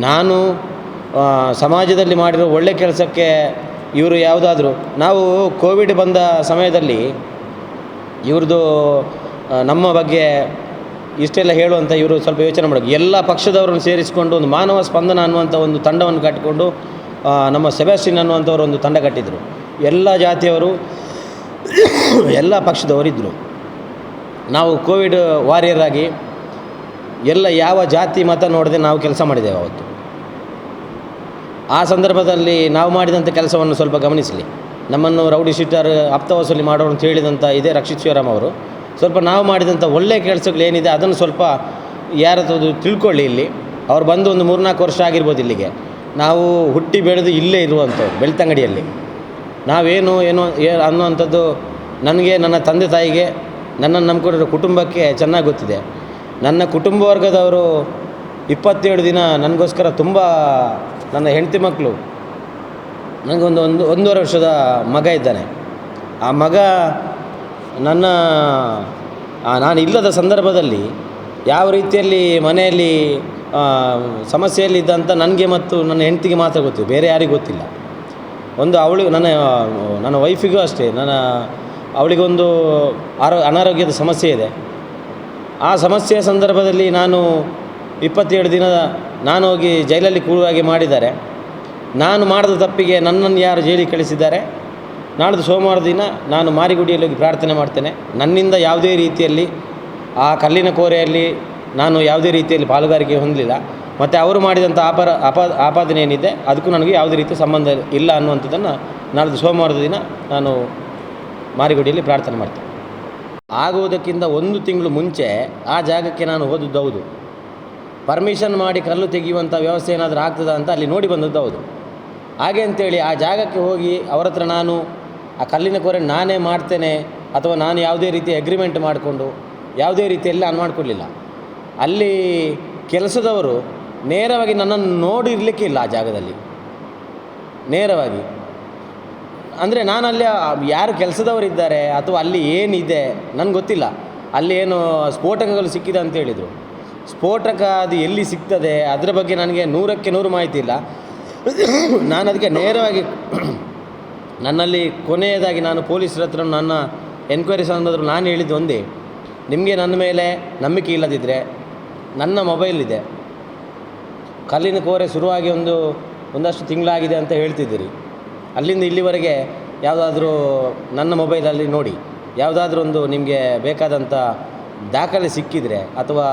ನಾನು ಸಮಾಜದಲ್ಲಿ ಮಾಡಿರೋ ಒಳ್ಳೆ ಕೆಲಸಕ್ಕೆ ಇವರು ಯಾವುದಾದ್ರೂ, ನಾವು ಕೋವಿಡ್ ಬಂದ ಸಮಯದಲ್ಲಿ ಇವ್ರದ್ದು ನಮ್ಮ ಬಗ್ಗೆ ಇಷ್ಟೆಲ್ಲ ಹೇಳುವಂಥ ಇವರು ಸ್ವಲ್ಪ ಯೋಚನೆ ಮಾಡಬೇಕು ಎಲ್ಲ ಪಕ್ಷದವರನ್ನು ಸೇರಿಸಿಕೊಂಡು ಒಂದು ಮಾನವ ಸ್ಪಂದನ ಅನ್ನುವಂಥ ಒಂದು ತಂಡವನ್ನು ಕಟ್ಟಿಕೊಂಡು ನಮ್ಮ ಸೆಬಾಸ್ಟಿನ್ ಅನ್ನುವಂಥವ್ರು ಒಂದು ತಂಡ ಕಟ್ಟಿದರು. ಎಲ್ಲ ಜಾತಿಯವರು, ಎಲ್ಲ ಪಕ್ಷದವರಿದ್ದರು. ನಾವು ಕೋವಿಡ್ ವಾರಿಯರ್ ಆಗಿ ಎಲ್ಲ ಯಾವ ಜಾತಿ ಮತ ನೋಡದೆ ನಾವು ಕೆಲಸ ಮಾಡಿದ್ದೇವೆ ಅವತ್ತು. ಆ ಸಂದರ್ಭದಲ್ಲಿ ನಾವು ಮಾಡಿದಂಥ ಕೆಲಸವನ್ನು ಸ್ವಲ್ಪ ಗಮನಿಸಲಿ. ನಮ್ಮನ್ನು ರೌಡಿ ಶೀಟರ್ ಹಪ್ತ ವಸೂಲಿ ಮಾಡೋರು ಅಂತ ಹೇಳಿದಂಥ ಇದೇ ರಕ್ಷಿತ್ ಶಿವರಾಮ್ ಅವರು. ಸ್ವಲ್ಪ ನಾವು ಮಾಡಿದಂಥ ಒಳ್ಳೆಯ ಕೆಲಸಗಳೇನಿದೆ ಅದನ್ನು ಸ್ವಲ್ಪ ಯಾರದ್ದು ತಿಳ್ಕೊಳ್ಳಿ ಇಲ್ಲಿ. ಅವ್ರು ಬಂದು ಒಂದು ಮೂರ್ನಾಲ್ಕು ವರ್ಷ ಆಗಿರ್ಬೋದು ಇಲ್ಲಿಗೆ. ನಾವು ಹುಟ್ಟಿ ಬೆಳೆದು ಇಲ್ಲೇ ಇರುವಂಥವ್ರು ಬೆಳ್ತಂಗಡಿಯಲ್ಲಿ. ನಾವೇನು ಏನು ಅನ್ನುವಂಥದ್ದು ನನಗೆ, ನನ್ನ ತಂದೆ ತಾಯಿಗೆ, ನನ್ನನ್ನು ನಂಬ್ಕೊಂಡಿರೋ ಕುಟುಂಬಕ್ಕೆ ಚೆನ್ನಾಗಿ ಗೊತ್ತಿದೆ. ನನ್ನ ಕುಟುಂಬ ವರ್ಗದವರು ಇಪ್ಪತ್ತೇಳು ದಿನ ನನಗೋಸ್ಕರ ತುಂಬ ನನ್ನ ಹೆಂಡತಿ ಮಕ್ಕಳು, ನನಗೊಂದು ಒಂದು ಒಂದೂವರೆ ವರ್ಷದ ಮಗ ಇದ್ದಾನೆ. ಆ ಮಗ ನನ್ನ ನಾನು ಇಲ್ಲದ ಸಂದರ್ಭದಲ್ಲಿ ಯಾವ ರೀತಿಯಲ್ಲಿ ಮನೆಯಲ್ಲಿ ಸಮಸ್ಯೆಯಲ್ಲಿದ್ದಂಥ ನನಗೆ ಮತ್ತು ನನ್ನ ಹೆಂಡತಿಗೆ ಮಾತ್ರ ಗೊತ್ತು ಬೇರೆ ಯಾರಿಗೂ ಗೊತ್ತಿಲ್ಲ. ಒಂದು ಅವಳು, ನನ್ನ ನನ್ನ ವೈಫಿಗೂ ಅಷ್ಟೇ, ನನ್ನ, ಅವಳಿಗೊಂದು ಆರೋ, ಅನಾರೋಗ್ಯದ ಸಮಸ್ಯೆ ಇದೆ. ಆ ಸಮಸ್ಯೆಯ ಸಂದರ್ಭದಲ್ಲಿ ನಾನು ಇಪ್ಪತ್ತೇಳು ದಿನ ನಾನು ಹೋಗಿ ಜೈಲಲ್ಲಿ ಕೂಡುವಾಗೆ ಮಾಡಿದ್ದಾರೆ. ನಾನು ಮಾಡಿದ ತಪ್ಪಿಗೆ ನನ್ನನ್ನು ಯಾರು ಜೈಲಿಗೆ ಕಳಿಸಿದ್ದಾರೆ? ನಾಡ್ದು ಸೋಮವಾರ ದಿನ ನಾನು ಮಾರಿಗುಡಿಯಲ್ಲಿ ಹೋಗಿ ಪ್ರಾರ್ಥನೆ ಮಾಡ್ತೇನೆ. ನನ್ನಿಂದ ಯಾವುದೇ ರೀತಿಯಲ್ಲಿ ಆ ಕಲ್ಲಿನ ಕೋರೆಯಲ್ಲಿ ನಾನು ಯಾವುದೇ ರೀತಿಯಲ್ಲಿ ಪಾಲುಗಾರಿಕೆ ಹೊಂದಲಿಲ್ಲ. ಮತ್ತು ಅವರು ಮಾಡಿದಂಥ ಆಪರ ಅಪ ಆಪಾದನೆ ಏನಿದೆ, ಅದಕ್ಕೂ ನನಗೆ ಯಾವುದೇ ರೀತಿ ಸಂಬಂಧ ಇಲ್ಲ ಅನ್ನುವಂಥದ್ದನ್ನು ನಾಡ್ದು ಸೋಮವಾರದ ದಿನ ನಾನು ಮಾರಿಗುಡಿಯಲ್ಲಿ ಪ್ರಾರ್ಥನೆ ಮಾಡ್ತೇನೆ. ಆಗುವುದಕ್ಕಿಂತ ಒಂದು ತಿಂಗಳು ಮುಂಚೆ ಆ ಜಾಗಕ್ಕೆ ನಾನು ಹೋದದ್ದು ಹೌದು. ಪರ್ಮಿಷನ್ ಮಾಡಿ ಕಲ್ಲು ತೆಗೆಯುವಂಥ ವ್ಯವಸ್ಥೆ ಏನಾದರೂ ಆಗ್ತದ ಅಂತ ಅಲ್ಲಿ ನೋಡಿ ಬಂದದ್ದು ಹೌದು. ಹಾಗೆ ಅಂತೇಳಿ ಆ ಜಾಗಕ್ಕೆ ಹೋಗಿ ಅವರ ಹತ್ರ ನಾನು ಆ ಕಲ್ಲಿನ ಕೊರೆ ನಾನೇ ಮಾಡ್ತೇನೆ ಅಥವಾ ನಾನು ಯಾವುದೇ ರೀತಿ ಅಗ್ರಿಮೆಂಟ್ ಮಾಡಿಕೊಂಡು ಯಾವುದೇ ರೀತಿಯಲ್ಲಿ ನಾನು ಮಾಡಿಕೊಡ್ಲಿಲ್ಲ ಅಲ್ಲಿ ಕೆಲಸದವರು ನೇರವಾಗಿ ನನ್ನನ್ನು ನೋಡಿರಲಿಕ್ಕೆ ಇಲ್ಲ ಆ ಜಾಗದಲ್ಲಿ. ನೇರವಾಗಿ. ಅಂದರೆ ನಾನು ಅಲ್ಲಿ ಯಾರು ಕೆಲಸದವರಿದ್ದಾರೆ ಅಥವಾ ಅಲ್ಲಿ ಏನಿದೆ ನನಗೆ ಗೊತ್ತಿಲ್ಲ. ಅಲ್ಲಿ ಏನು ಸ್ಫೋಟಕಗಳು ಸಿಕ್ಕಿದೆ ಅಂತ ಹೇಳಿದರು. ಸ್ಫೋಟಕ ಅದು ಎಲ್ಲಿ ಸಿಗ್ತದೆ? ಅದರ ಬಗ್ಗೆ ನನಗೆ ನೂರಕ್ಕೆ ನೂರು ಮಾಹಿತಿ ಇಲ್ಲ. ನಾನು ಅದಕ್ಕೆ ನೇರವಾಗಿ ನನ್ನಲ್ಲಿ ಕೊನೆಯದಾಗಿ ನಾನು ಪೊಲೀಸರ ಹತ್ರ ನನ್ನ ಎನ್ಕ್ವೈರಿ ಸಂದರ್ಭ ನಾನು ಹೇಳಿದ್ದು ಒಂದೇ. ನಿಮಗೆ ನನ್ನ ಮೇಲೆ ನಂಬಿಕೆ ಇಲ್ಲದಿದ್ದರೆ ನನ್ನ ಮೊಬೈಲ್ ಇದೆ. ಕಲ್ಲಿನ ಕೋರೆ ಶುರುವಾಗಿ ಒಂದು, ಒಂದಷ್ಟು ತಿಂಗಳಾಗಿದೆ ಅಂತ ಹೇಳ್ತಿದ್ದೀರಿ. ಅಲ್ಲಿಂದ ಇಲ್ಲಿವರೆಗೆ ಯಾವುದಾದ್ರೂ ನನ್ನ ಮೊಬೈಲಲ್ಲಿ ನೋಡಿ, ಯಾವುದಾದ್ರೂ ಒಂದು ನಿಮಗೆ ಬೇಕಾದಂಥ ದಾಖಲೆ ಸಿಕ್ಕಿದರೆ ಅಥವಾ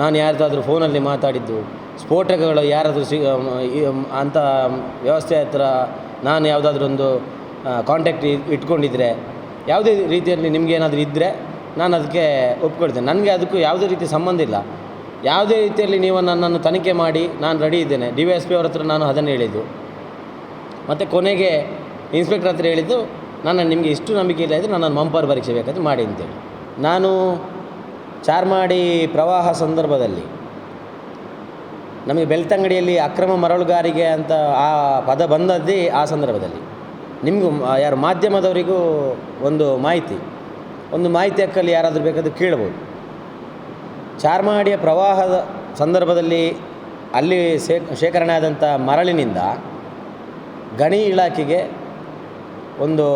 ನಾನು ಯಾರ್ದಾದ್ರೂ ಫೋನಲ್ಲಿ ಮಾತಾಡಿದ್ದು, ಸ್ಫೋಟಕಗಳು ಯಾರಾದರೂ ಸಿ ಅಂಥ ವ್ಯವಸ್ಥೆ ಹತ್ರ ನಾನು ಯಾವುದಾದ್ರೂ ಒಂದು ಕಾಂಟ್ಯಾಕ್ಟ್ ಇಟ್ಕೊಂಡಿದ್ರೆ, ಯಾವುದೇ ರೀತಿಯಲ್ಲಿ ನಿಮ್ಗೆ ಏನಾದರೂ ಇದ್ದರೆ ನಾನು ಅದಕ್ಕೆ ಒಪ್ಕೊಳ್ತೇನೆ. ನನಗೆ ಅದಕ್ಕೂ ಯಾವುದೇ ರೀತಿ ಸಂಬಂಧ ಇಲ್ಲ. ಯಾವುದೇ ರೀತಿಯಲ್ಲಿ ನೀವು ನನ್ನನ್ನು ತನಿಖೆ ಮಾಡಿ ನಾನು ರೆಡಿ ಇದ್ದೇನೆ. ಡಿ ವೈ ಎಸ್ ಪಿ ಅವ್ರ ಹತ್ರ ನಾನು ಅದನ್ನು ಹೇಳಿದ್ದು. ಮತ್ತು ಕೊನೆಗೆ ಇನ್ಸ್ಪೆಕ್ಟರ್ ಹತ್ರ ಹೇಳಿದ್ದು ನಾನು ನಿಮಗೆ ಇಷ್ಟು ನಂಬಿಕೆ ಇಲ್ಲ ಇದ್ದರೆ ನನ್ನನ್ನು ಮಂಪರ್ ಪರೀಕ್ಷೆ ಬೇಕಂತ ಮಾಡಿ ಅಂತೇಳಿ. ನಾನು ಚಾರ್ಮಾಡಿ ಪ್ರವಾಹ ಸಂದರ್ಭದಲ್ಲಿ ನಮಗೆ ಬೆಳ್ತಂಗಡಿಯಲ್ಲಿ ಅಕ್ರಮ ಮರಳುಗಾರಿಗೆ ಅಂತ ಆ ಪದ ಬಂದದ್ದೇ ಆ ಸಂದರ್ಭದಲ್ಲಿ. ನಿಮಗೂ ಯಾರು ಮಾಧ್ಯಮದವರಿಗೂ ಒಂದು ಮಾಹಿತಿ. ಒಂದು ಮಾಹಿತಿ ಹಕ್ಕಲ್ಲಿ ಯಾರಾದರೂ ಬೇಕಾದರೂ ಕೇಳ್ಬೋದು. ಚಾರ್ಮಾಡಿಯ ಪ್ರವಾಹದ ಸಂದರ್ಭದಲ್ಲಿ ಅಲ್ಲಿ ಶೇ ಶೇಖರಣೆ ಆದಂಥ ಮರಳಿನಿಂದ ಗಣಿ ಇಲಾಖೆಗೆ ಒಂದು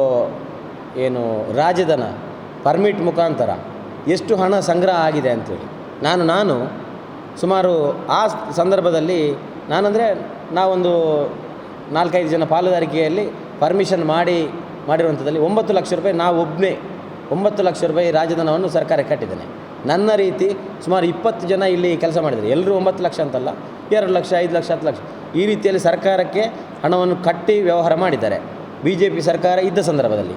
ಏನು ರಾಜಧನ ಪರ್ಮಿಟ್ ಮುಖಾಂತರ ಎಷ್ಟು ಹಣ ಸಂಗ್ರಹ ಆಗಿದೆ ಅಂಥೇಳಿ ನಾನು ನಾನು ಸುಮಾರು ಆ ಸಂದರ್ಭದಲ್ಲಿ ನಾನಂದರೆ ನಾವೊಂದು ನಾಲ್ಕೈದು ಜನ ಪಾಲುದಾರಿಕೆಯಲ್ಲಿ ಪರ್ಮಿಷನ್ ಮಾಡಿ ಮಾಡಿರುವಂಥದ್ದಲ್ಲಿ ಒಂಬತ್ತು ಲಕ್ಷ ರೂಪಾಯಿ ನಾವು ಒಬ್ಬನೇ ಒಂಬತ್ತು ಲಕ್ಷ ರೂಪಾಯಿ ರಾಜಧನವನ್ನು ಸರ್ಕಾರ ಕಟ್ಟಿದ್ದೇನೆ. ನನ್ನ ರೀತಿ ಸುಮಾರು ಇಪ್ಪತ್ತು ಜನ ಇಲ್ಲಿ ಕೆಲಸ ಮಾಡಿದ್ದಾರೆ. ಎಲ್ಲರೂ ಒಂಬತ್ತು ಲಕ್ಷ ಅಂತಲ್ಲ, ಎರಡು ಲಕ್ಷ, ಐದು ಲಕ್ಷ, ಹತ್ತು ಲಕ್ಷ. ಈ ರೀತಿಯಲ್ಲಿ ಸರ್ಕಾರಕ್ಕೆ ಹಣವನ್ನು ಕಟ್ಟಿ ವ್ಯವಹಾರ ಮಾಡಿದ್ದಾರೆ. ಬಿ ಜೆ ಪಿ ಸರ್ಕಾರ ಇದ್ದ ಸಂದರ್ಭದಲ್ಲಿ.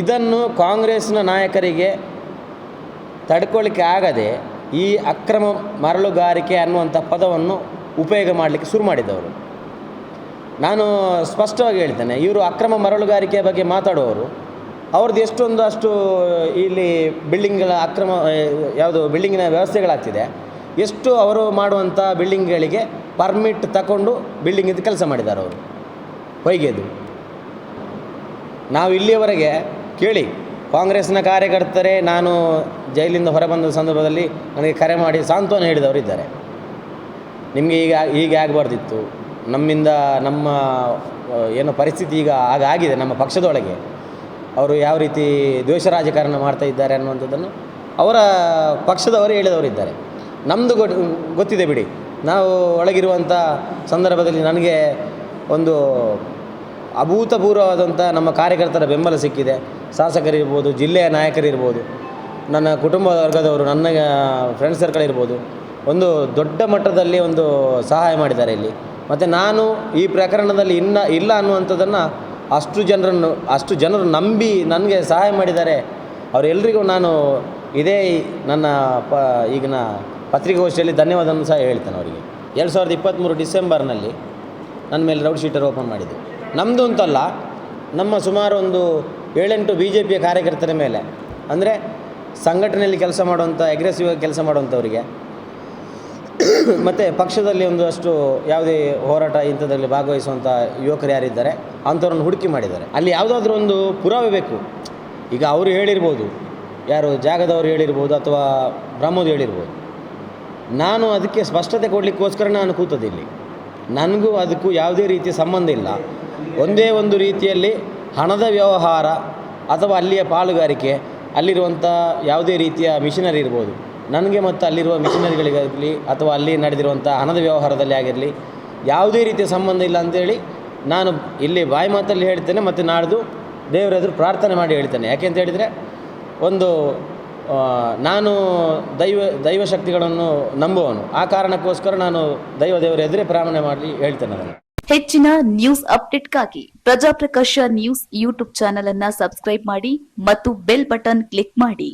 ಇದನ್ನು ಕಾಂಗ್ರೆಸ್ನ ನಾಯಕರಿಗೆ ತಡ್ಕೊಳ್ಳಿಕ್ಕೆ ಆಗದೆ ಈ ಅಕ್ರಮ ಮರಳುಗಾರಿಕೆ ಅನ್ನುವಂಥ ಪದವನ್ನು ಉಪಯೋಗ ಮಾಡಲಿಕ್ಕೆ ಶುರು ಮಾಡಿದ್ದವರು ನಾನು ಸ್ಪಷ್ಟವಾಗಿ ಹೇಳ್ತೇನೆ, ಇವರು ಅಕ್ರಮ ಮರಳುಗಾರಿಕೆಯ ಬಗ್ಗೆ ಮಾತಾಡುವವರು. ಅವ್ರದ್ದು ಎಷ್ಟೊಂದು ಅಷ್ಟು ಇಲ್ಲಿ ಬಿಲ್ಡಿಂಗ್ಗಳ ಅಕ್ರಮ ಯಾವುದು ಬಿಲ್ಡಿಂಗಿನ ವ್ಯವಸ್ಥೆಗಳಾಗ್ತಿದೆ, ಎಷ್ಟು ಅವರು ಮಾಡುವಂಥ ಬಿಲ್ಡಿಂಗ್ಗಳಿಗೆ ಪರ್ಮಿಟ್ ತಗೊಂಡು ಬಿಲ್ಡಿಂಗಿದ್ದು ಕೆಲಸ ಮಾಡಿದ್ದಾರೆ ಅವರು. ಹೊಯ್ಗೆದು. ನಾವು ಇಲ್ಲಿಯವರೆಗೆ ಕೇಳಿ ಕಾಂಗ್ರೆಸ್ನ ಕಾರ್ಯಕರ್ತರೇ, ನಾನು ಜೈಲಿಂದ ಹೊರಬಂದ ಸಂದರ್ಭದಲ್ಲಿ ನನಗೆ ಕರೆ ಮಾಡಿ ಸಾಂತ್ವನ ಹೇಳಿದವರು ಇದ್ದಾರೆ ನಿಮಗೆ ಈಗ ಹೀಗೆ ಆಗಬಾರ್ದಿತ್ತು. ನಮ್ಮಿಂದ ನಮ್ಮ ಏನು ಪರಿಸ್ಥಿತಿ ಈಗ ಆಗಾಗಿದೆ ನಮ್ಮ ಪಕ್ಷದೊಳಗೆ. ಅವರು ಯಾವ ರೀತಿ ದ್ವೇಷ ರಾಜಕಾರಣ ಮಾಡ್ತಾ ಇದ್ದಾರೆ ಅನ್ನುವಂಥದ್ದನ್ನು ಅವರ ಪಕ್ಷದವರು ಹೇಳಿದವರು ಇದ್ದಾರೆ ನಮ್ಮದು ಗೊತ್ತಿದೆ ಬಿಡಿ. ನಾವು ಒಳಗಿರುವಂಥ ಸಂದರ್ಭದಲ್ಲಿ ನನಗೆ ಒಂದು ಅಭೂತಪೂರ್ವವಾದಂಥ ನಮ್ಮ ಕಾರ್ಯಕರ್ತರ ಬೆಂಬಲ ಸಿಕ್ಕಿದೆ. ಶಾಸಕರಿರ್ಬೋದು, ಜಿಲ್ಲೆಯ ನಾಯಕರಿರ್ಬೋದು, ನನ್ನ ಕುಟುಂಬ ವರ್ಗದವರು, ನನ್ನ ಫ್ರೆಂಡ್ ಸರ್ಕಲ್ ಇರ್ಬೋದು. ಒಂದು ದೊಡ್ಡ ಮಟ್ಟದಲ್ಲಿ ಒಂದು ಸಹಾಯ ಮಾಡಿದ್ದಾರೆ ಇಲ್ಲಿ. ಮತ್ತು ನಾನು ಈ ಪ್ರಕರಣದಲ್ಲಿ ಇನ್ನ ಇಲ್ಲ ಅನ್ನುವಂಥದ್ದನ್ನು ಅಷ್ಟು ಜನರನ್ನು, ಅಷ್ಟು ಜನರು ನಂಬಿ ನನಗೆ ಸಹಾಯ ಮಾಡಿದ್ದಾರೆ. ಅವರೆಲ್ಲರಿಗೂ ನಾನು ಇದೇ ನನ್ನ ಪ, ಈಗಿನ ಪತ್ರಿಕಾಗೋಷ್ಠಿಯಲ್ಲಿ ಧನ್ಯವಾದವನ್ನು ಸಹ ಹೇಳ್ತೇನೆ ಅವರಿಗೆ. ಎರಡು ಸಾವಿರದ ಇಪ್ಪತ್ತ್ಮೂರು ಡಿಸೆಂಬರ್ನಲ್ಲಿ ನನ್ನ ಮೇಲೆ ರೌಡ್ ಶೀಟರ್ ಓಪನ್ ಮಾಡಿದ್ದು. ನಮ್ಮದು ಅಂತಲ್ಲ, ನಮ್ಮ ಸುಮಾರು ಒಂದು ಏಳೆಂಟು ಬಿ ಜೆ ಪಿಯ ಕಾರ್ಯಕರ್ತರ ಮೇಲೆ. ಅಂದರೆ ಸಂಘಟನೆಯಲ್ಲಿ ಕೆಲಸ ಮಾಡುವಂಥ ಅಗ್ರೆಸಿವ್ ಆಗಿ ಕೆಲಸ ಮಾಡುವಂಥವರಿಗೆ. ಮತ್ತು ಪಕ್ಷದಲ್ಲಿ ಒಂದಷ್ಟು ಯಾವುದೇ ಹೋರಾಟ ಇಂಥದ್ರಲ್ಲಿ ಭಾಗವಹಿಸುವಂಥ ಯುವಕರು ಯಾರಿದ್ದಾರೆ, ಅಂಥವ್ರನ್ನು ಹುಡುಕಿ ಮಾಡಿದ್ದಾರೆ. ಅಲ್ಲಿ ಯಾವುದಾದ್ರೂ ಒಂದು ಪುರಾವೆ ಬೇಕು. ಈಗ ಅವರು ಹೇಳಿರ್ಬೋದು, ಯಾರು ಜಾಗದವರು ಹೇಳಿರ್ಬೋದು ಅಥವಾ ಬ್ರಹ್ಮೋದು ಹೇಳಿರ್ಬೋದು. ನಾನು ಅದಕ್ಕೆ ಸ್ಪಷ್ಟತೆ ಕೊಡಲಿಕ್ಕೋಸ್ಕರ ನಾನು ಕೂತದಿಲ್ಲಿ ನನಗೂ ಅದಕ್ಕೂ ಯಾವುದೇ ರೀತಿಯ ಸಂಬಂಧ ಇಲ್ಲ. ಒಂದೇ ಒಂದು ರೀತಿಯಲ್ಲಿ ಹಣದ ವ್ಯವಹಾರ ಅಥವಾ ಅಲ್ಲಿಯ ಪಾಲುಗಾರಿಕೆ, ಅಲ್ಲಿರುವಂಥ ಯಾವುದೇ ರೀತಿಯ ಮಿಷನರಿ ಇರ್ಬೋದು. ನನಗೆ ಮತ್ತು ಅಲ್ಲಿರುವ ಮಿಷನರಿಗಳಿಗಾಗಲಿ ಅಥವಾ ಅಲ್ಲಿ ನಡೆದಿರುವಂಥ ಹಣದ ವ್ಯವಹಾರದಲ್ಲಿ ಆಗಿರಲಿ ಯಾವುದೇ ರೀತಿಯ ಸಂಬಂಧ ಇಲ್ಲ ಅಂತೇಳಿ ನಾನು ಇಲ್ಲಿ ಬಾಯಿ ಮಾತಲ್ಲಿ ಹೇಳ್ತೇನೆ ಮತ್ತು ನಾಡ್ದು ದೇವರ ಎದುರು ಪ್ರಾರ್ಥನೆ ಮಾಡಿ ಹೇಳ್ತೇನೆ. ಯಾಕೆ ಅಂತ ಹೇಳಿದರೆ ಒಂದು ನಾನು ದೈವ ದೈವ ಶಕ್ತಿಗಳನ್ನು ನಂಬುವವನು. ಆ ಕಾರಣಕ್ಕೋಸ್ಕರ ನಾನು ದೈವ ದೇವರ ಎದುರೇ ಪ್ರಾರ್ಥನೆ ಮಾಡಿ ಹೇಳ್ತೇನೆ ಅದನ್ನು. ಹೆಚ್ಚಿನ ನ್ಯೂಸ್ ಅಪ್ಡೇಟ್ಗಾಗಿ ಪ್ರಜಾಪ್ರಕಾಶ ನ್ಯೂಸ್ ಯೂಟ್ಯೂಬ್ ಚಾನೆಲ್ ಅನ್ನ ಸಬ್ಸ್ಕ್ರೈಬ್ ಮಾಡಿ ಮತ್ತು ಬೆಲ್ ಬಟನ್ ಕ್ಲಿಕ್ ಮಾಡಿ.